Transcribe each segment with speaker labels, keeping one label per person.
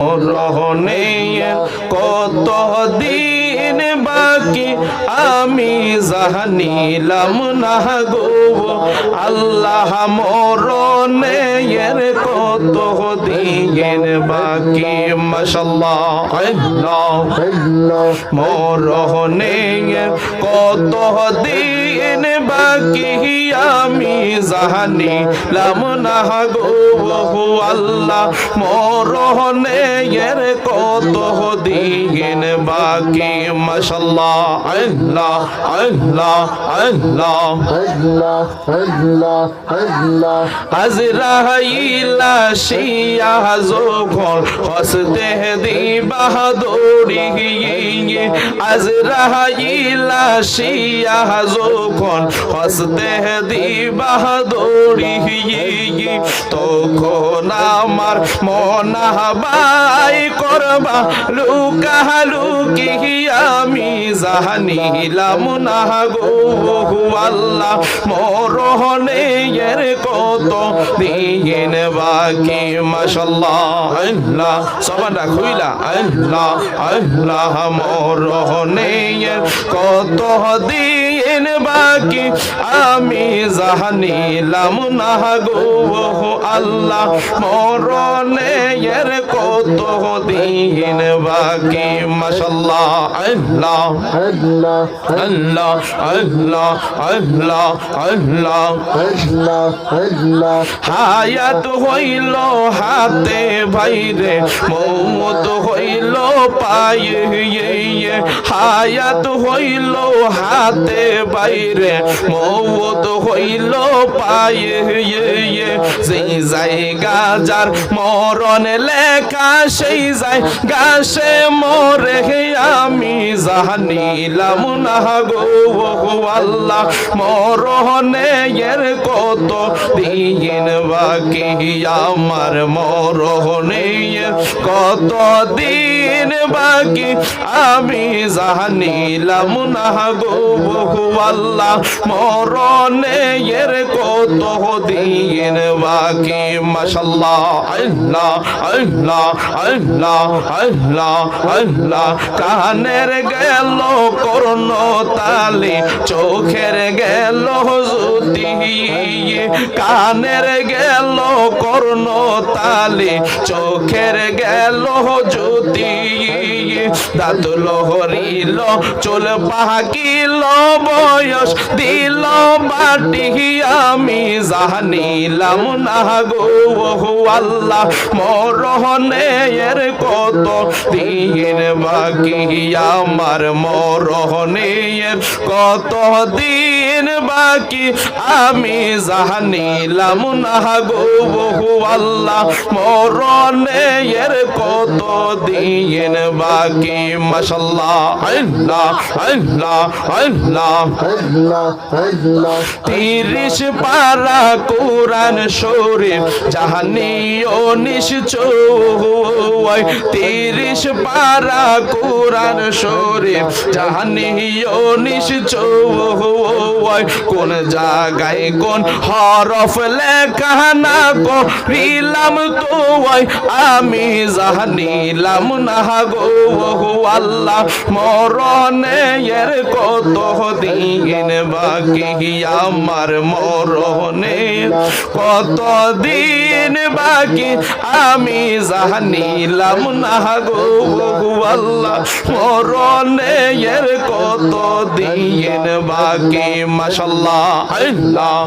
Speaker 1: রহনে কত দিন বাকি আমি জাহানিলাম না গো। আল্লাহ মরণে এর কত দিন বাকি? মাশাল্লাহ মরহনে কত দিন বাকি আমি জাহানি। লাম না গো আল্লাহ, মরহনে এর কত দিন বাকি? মাশাল্লাহ আল্লাহ আল্লাহ আল্লাহ। আজরাইলা শিয়া যখন হসতে দি বাহাদুরি আজরাইলা শিয়া যখন হসতে দি বাহাদুরি তখন আমার মনাবাই করবা। লুকা লুকি আমি জাহানিলাম না গো, আল্লাহ মরহনে এর কত দিন বাকি মাশাল্লাহ আল্লাহ সবানা খুইলা। আল্লাহ আল্লাহ মরহনে এর কত দিন বাকি আমি জাহানিলাম না গো আল্লাহ, মরণে এর কত দিন বাকি? মাশাল্লাহ আল্লাহ আল্লাহ আল্লাহ আল্লাহ আল্লাহ আল্লাহ আল্লাহ। হায়াত হইল হাতে ভাইরে, মৌত হইল পায়ে, হায়াত হইল হাতে বাইরে মৌত হইল পায়ে সেই জায়গা যার মরণ লেখা, সেই যায় গাছে মরে। আমি জাহানিলাম না গো মরহনে এর কত দিন বাকি? আমার মরহনে কত দিন বাকি আমি জাহানিলাম না গো আল্লাহ। মরণে এর কত দিন বাকি? মাশাল্লাহ আল্লাহ আল্লাহ আল্লাহ আল্লাহ আল্লাহ। কানের গেল করুণ তালি, চোখের গেল জ্যোতি। কানের গেল করুণ তালি, চোখের গেল জ্যোতি। দাঁত লহরিল, চুল পাকিল, বয়স দিল বাটি আমি জাহানিলাম না গো আল্লাহ এর কত দিন বাকি? আমার মরহনে এর কত দিন বাকি আমি জাহানিলাম না গো আল্লাহ মরণে এর কত দিন বাকি? মাশাল্লাহ আল্লাহ আল্লাহ আল্লাহ। তিরিশ পারা কোরআন শরীফ, জাহানিও নিশ্চয়। তিরিশ পারা কোরআন শরীফ, জাহানিও নিশ্চয়। কোন জায়গায় কোন হরফ লেখা না করিলাম তো আমি জাহানিলাম না গো। আল্লাহ, মরণে এর কত দিন বাকি? আমার মরণে কত দিন বাকি? আমি জাহানিলাম না গো। আল্লাহ, মরণে এর কত দিন বাকি মাশাল্লাহ আল্লাহ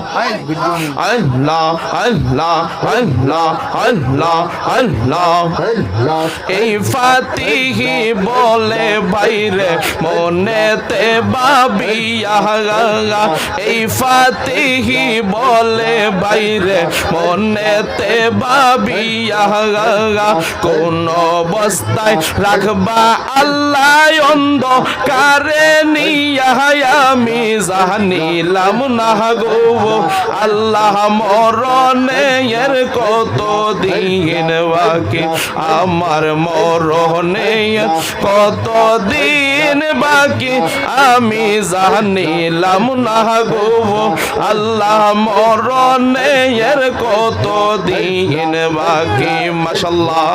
Speaker 1: আল্লাহ আল্লাহ আল্লাহ আল্লাহ আল্লাহ। এই ফাতিহি বলে বাইরে মনেতে বাবিয়া এই ফাতিহি বলে বাইরে মনেতে বাবিয়া কোন অবস্থায় রাখবা আল্লাহ অন্ধ কারে নিয়া আমি জানিলাম না গো আল্লাহ মরণে এর কত দিন বাকি? আমার মরণে কত দিন বাকি? আমি জানিলাম না গো আল্লাহ মরণে এর কত দিন বাকি? মাশাল্লাহ